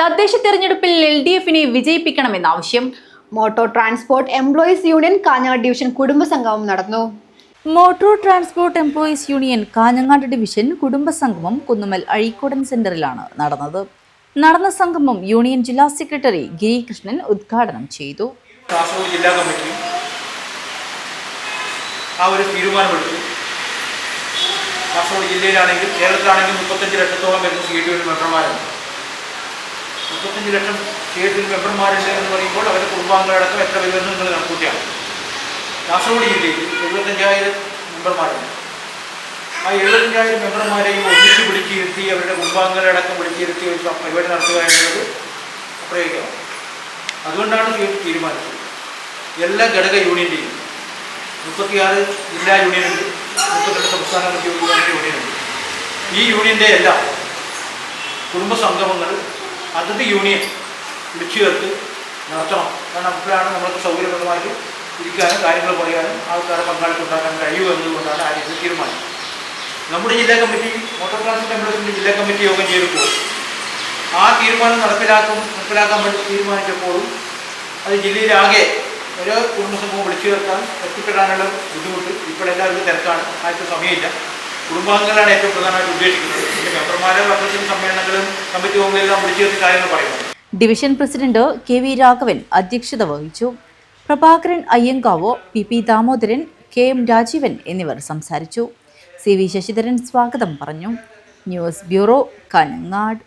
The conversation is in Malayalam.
തദ്ദേശ തെരഞ്ഞെടുപ്പിൽ എൽ ഡി എഫിനെ വിജയിപ്പിക്കണമെന്ന ആവശ്യം. Motor transport employees union Kanhangad division കുടുംബസംഗമം നടന്നു. Motor transport employees union Kanhangad division കുടുംബസംഗമം Kunnummal Azhikodan സെന്ററിലാണ് നടന്നത്. നടന്ന സംഗമം യൂണിയൻ ജില്ലാ സെക്രട്ടറി ഗിരികൃഷ്ണൻ ഉദ്ഘാടനം ചെയ്തു. കാസർഗോഡ് ജില്ലാ കമ്മിറ്റി ആ ഒരു തീരുമാനമെടുത്തു. കാസർഗോഡ് ജില്ലയിലാണെങ്കിൽ കേരളത്തിലാണെങ്കിൽ മുപ്പത്തഞ്ച് ലക്ഷത്തോളം വരുന്ന സി ഡി മെമ്പർമാരുണ്ട്. മുപ്പത്തഞ്ച് ലക്ഷം കേസിൽ മെമ്പർമാരുണ്ട് എന്ന് പറയുമ്പോൾ അവരുടെ കുടുംബാംഗങ്ങളടക്കം എത്ര വരുമെന്ന് നിങ്ങൾ കണക്കൂട്ടിയാണ് കാസർഗോഡ് ജില്ലയിൽ എഴുപത്തഞ്ചായിരം മെമ്പർമാരുണ്ട്. ആ എഴുപത്തഞ്ചായിരം മെമ്പർമാരെയും ഒന്നിച്ച് പിടിച്ചിരുത്തി അവരുടെ കുടുംബാംഗങ്ങളടക്കം പിടിച്ചിരുത്തി ഒരു പരിപാടി നടത്തുക എന്നുള്ളത് അപ്രയോഗിക്കണം അതുകൊണ്ടാണ് തീരുമാനിച്ചത്. എല്ലാ ഘടക യൂണിയന്റെയും മുപ്പത്തിയാറ് ജില്ലാ യൂണിയനുണ്ട് മുപ്പത്തെട്ട് സംസ്ഥാന യൂണിയനുണ്ട്. ഈ യൂണിയന്റെ എല്ലാം കുടുംബ സംഗമങ്ങൾ അതത് യൂണിയൻ വിളിച്ചു ചേർത്ത് നടത്തണം കാരണം അപ്പോഴാണ് നമ്മൾക്ക് സൗകര്യപ്രദമായിട്ട് ഇരിക്കാനും കാര്യങ്ങൾ പറയാനും ആൾക്കാരെ പങ്കാളിത്തം ഉണ്ടാക്കാൻ കഴിയൂ എന്നതുകൊണ്ടാണ് ആ രീതിയിൽ തീരുമാനം. നമ്മുടെ ജില്ലാ കമ്മിറ്റി മോട്ടോർ ട്രാൻസ്പോർട്ട് എംപ്ലോയീസിന്റെ ജില്ലാ കമ്മിറ്റി യോഗം ചെയ്തപ്പോൾ ആ തീരുമാനം നടപ്പിലാക്കും നടപ്പിലാക്കാൻ വേണ്ടി തീരുമാനിച്ചപ്പോഴും അത് ജില്ലയിലാകെ ഓരോ കുടുംബസംഘവും വിളിച്ചു ചേർക്കാൻ എത്തിപ്പെടാനുള്ള ബുദ്ധിമുട്ട് ഇപ്പോഴെല്ലാവർക്കും തിരക്കാണ്. ആർക്കും സമയമില്ല. കുടുംബാംഗങ്ങളാണ് ഏറ്റവും പ്രധാനമായിട്ട് ഉദ്ദേശിക്കുന്നത്. പിന്നെ മെമ്പർമാരെ വർഷത്തിന് സമ്മേളനങ്ങളും കമ്മിറ്റി യോഗങ്ങളിലെല്ലാം വിളിച്ചു കാര്യങ്ങൾ പറയുന്നത് division president K V Raghavan അധ്യക്ഷത വഹിച്ചു. Prabhakaran അയ്യങ്കാവോ P P Damodaran K M Rajeevan എന്നിവർ സംസാരിച്ചു. സി വി ശശിധരൻ സ്വാഗതം പറഞ്ഞു. News bureau Kanhangad.